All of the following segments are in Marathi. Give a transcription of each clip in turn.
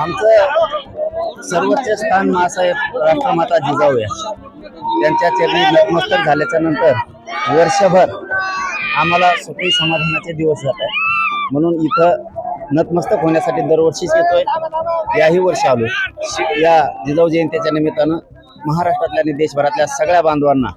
आमचं सर्वोच्च स्थान मासाहेब राष्ट्रमाता जिजाऊ या त्यांच्या चरणी नतमस्तक झाल्याच्यानंतर वर्षभर आम्हाला सुखी समाधानाचे दिवस जात आहे म्हणून इथं नतमस्तक होण्यासाठी दरवर्षीच येतोय. याही वर्षी आलो. शि- या जिजाऊ जयंतीच्या निमित्तानं महाराष्ट्रातल्या आणि देशभरातल्या सगळ्या बांधवांना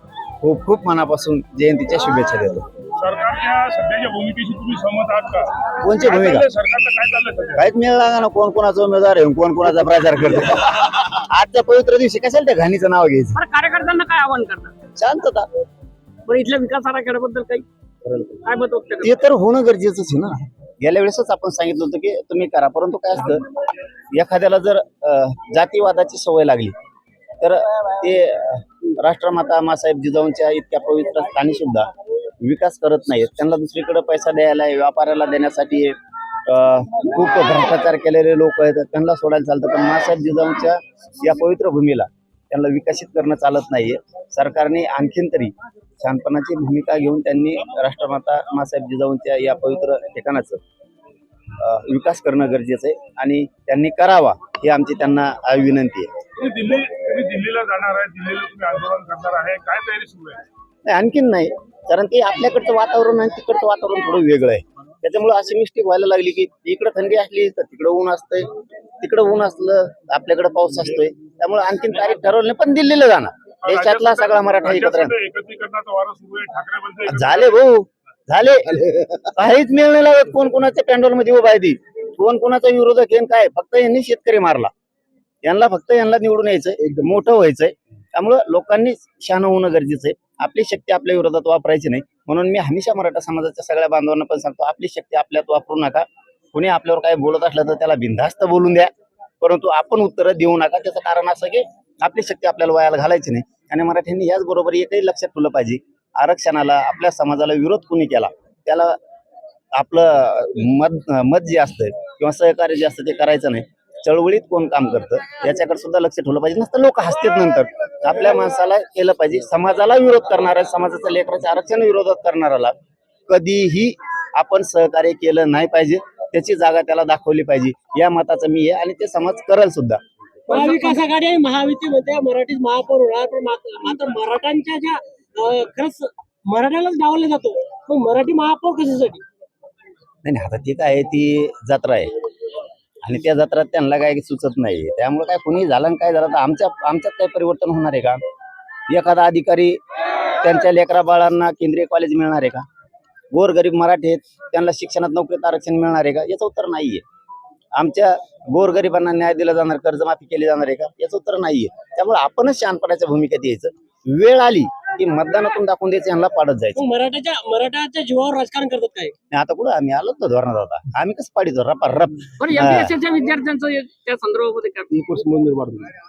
खूप खूप मनापासून जयंतीच्या शुभेच्छा देतो. सरकारच्या सध्याच्या भूमिकेशी तुम्ही सहमत आहात का? कोणची काय भूमिका? चाललंय सरकारचं काय चाललंय सध्या? काहीच मिळ लागा ना कोण कोणाचा उमेदवार आहे कोण कोणाचा प्रचार करतो. आजच्या पवित्र दिवशी कशाला त्या घाणीचं नाव घ्यायचं? बरं कार्यकर्त्यांना काय आवाहन करतात शांतता. बरं इथल्या विकास आराखड्याबद्दल काही? काय मत व्यक्त? ते तर होणं गरजेचंच आहे ना. गेल्या वेळेसच आपण सांगितलं होतं की तुम्ही करा परंतु काय असतं एखाद्याला जर अं, जातीवादाची सवय लागली तर ते अं, राष्ट्रमाता मासाहेब जिजाऊंच्या इतक्या पवित्र स्थानी सुद्धा विकास करत नाहीत. त्यांना दुसरीकडे पैसा द्यायला आहे, व्यापाराला देण्यासाठी खूप भ्रष्टाचार केलेले लोक आहेत. त्यांना सोडायला चालतं. पण मासाहेब जिजाऊंच्या या पवित्र भूमीला त्यांना विकसित करणं चालत नाहीये. सरकारने आणखीन तरी शांतपणाची भूमिका घेऊन त्यांनी राष्ट्रमाता मासाहेब जिजाऊंच्या या पवित्र ठिकाणाचं विकास करणं गरजेचं आहे आणि त्यांनी करावा ही आमची त्यांना विनंती आहे. तुम्ही दिल्ली तुम्ही दिल्लीला जाणार आहे. दिल्लीला तुम्ही आंदोलन करणार आहे. काय तयारी सुरू आहे? नाही, आणखीन नाही. कारण ते आपल्याकडचं वातावरण आणि तिकडचं वातावरण थोडं वेगळं आहे. त्याच्यामुळे अशी मिस्टेक व्हायला लागली की इकडं थंडी असली तर तिकडं ऊन असतंय. तिकडं ऊन असलं आपल्याकडे पाऊस असतोय. त्यामुळे आणखीन तारीख ठरवली पण दिल्लीला जाणार. देशातला सगळा मराठा एकत्र झाले भाऊ झाले. काहीच मिळ नाही लागत कोण कोणाच्या पॅन्डॉलमध्ये उभा आहे ती. कोण कोणाचा विरोधक आणि काय फक्त यांनी शेतकरी मारला. यांना फक्त यांना निवडून यायचंय एकदम मोठं व्हायचंय. त्यामुळं लोकांनी शहाणं होणं गरजेचं आहे. आपली शक्ती आपल्या विरोधात वापरायची नाही. म्हणून मी हमेशा मराठा समाजाच्या सगळ्या बांधवांना पण सांगतो आपली शक्ती आपल्यात वापरू नका. कुणी आपल्यावर काही बोलत असलं तर त्याला बिनधास्त बोलून द्या. परंतु आपण उत्तरं देऊ नका. त्याचं कारण असं की आपली शक्ती आपल्याला वयाला घालायची नाही. आणि मराठ्यांनी याच बरोबर एकही लक्षात ठेवलं पाहिजे. आरक्षणाला आपल्या समाजाला विरोध कुणी केला? त्याला आपलं मत मत जे असतं किंवा सहकार्य जे असतं ते करायचं नाही. चळवळीत कोण काम करतं याच्याकडे सुद्धा लक्ष ठेवलं पाहिजे. नसतं लोक हसतात नंतर. आपल्या माणसाला केलं पाहिजे. समाजाला विरोध करणाऱ्या समाजाच्या लेकराच्या आरक्षण विरोधात करणाऱ्याला कधीही आपण सहकार्य केलं नाही पाहिजे. त्याची जागा त्याला दाखवली पाहिजे. या मताचं मी आहे आणि ते समाज करेल सुद्धा. महाविकास आघाडी आणि महायुती मध्ये मराठीत महापौर होणार पण मात्र मराठ्यांच्या ज्या खरंच मराठ्यालाच डावले जातो. मराठी महापौर कशासाठी? नाही नाही, आता ती काय आहे, ती जत्रा आहे. आणि त्या जत्रात त्यांना काय सुचत नाही. त्यामुळे काय कुणी झालं काय झालं तर आमच्या आमच्यात काय परिवर्तन होणार आहे का? एखादा अधिकारी त्यांच्या लेकरा बाळांना केंद्रीय कॉलेज मिळणार आहे का? गोरगरीब मराठी आहेत त्यांना शिक्षणात नोकरीत आरक्षण मिळणार आहे का? याचं उत्तर नाहीये. आमच्या गोरगरिबांना न्याय दिला जाणार कर्जमाफी केली जाणार आहे का? याचं उत्तर नाहीये. त्यामुळे आपणच शहाणपणाच्या भूमिकेत यायचं. वेळ आली. की मतदानातून दाखवून द्यायचं यांना पाडत जायचं. मग मराठ्याच्या मराठ्याच्या जीवावर राजकारण करतात काय? आणि आता कुठं आम्ही आलो तर धोरणात होता आम्ही कसं पाडितो रपा रप. एमपीएससीच्या विद्यार्थ्यांचं एक त्या संदर्भामध्ये काय?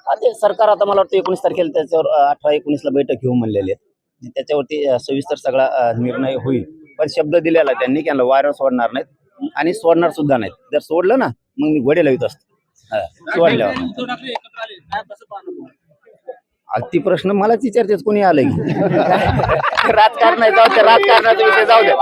हा, ते सरकार आता मला वाटतं एकोणीस तारखेला त्याच्यावर अं, अठरा एकोणीसला बैठक घेऊ म्हणलेली आहे. आणि त्याच्यावरती अं, सविस्तर सगळा अं, निर्णय होईल. पण शब्द दिलेला आहे त्यांनी की यांना वायर सोडणार नाहीत आणि सोडणार सुद्धा नाहीत. जर सोडलं ना मग मी घोडे लावित असतो. हा, सोडल्यावर. उद्धव ठाकरे एकत्र आले. काय कसं अगदी प्रश्न मलाच विचारतेच कोणी आलं की? राजकारण आहे जाऊ द्या राजकारणाचा विषय जाऊ द्या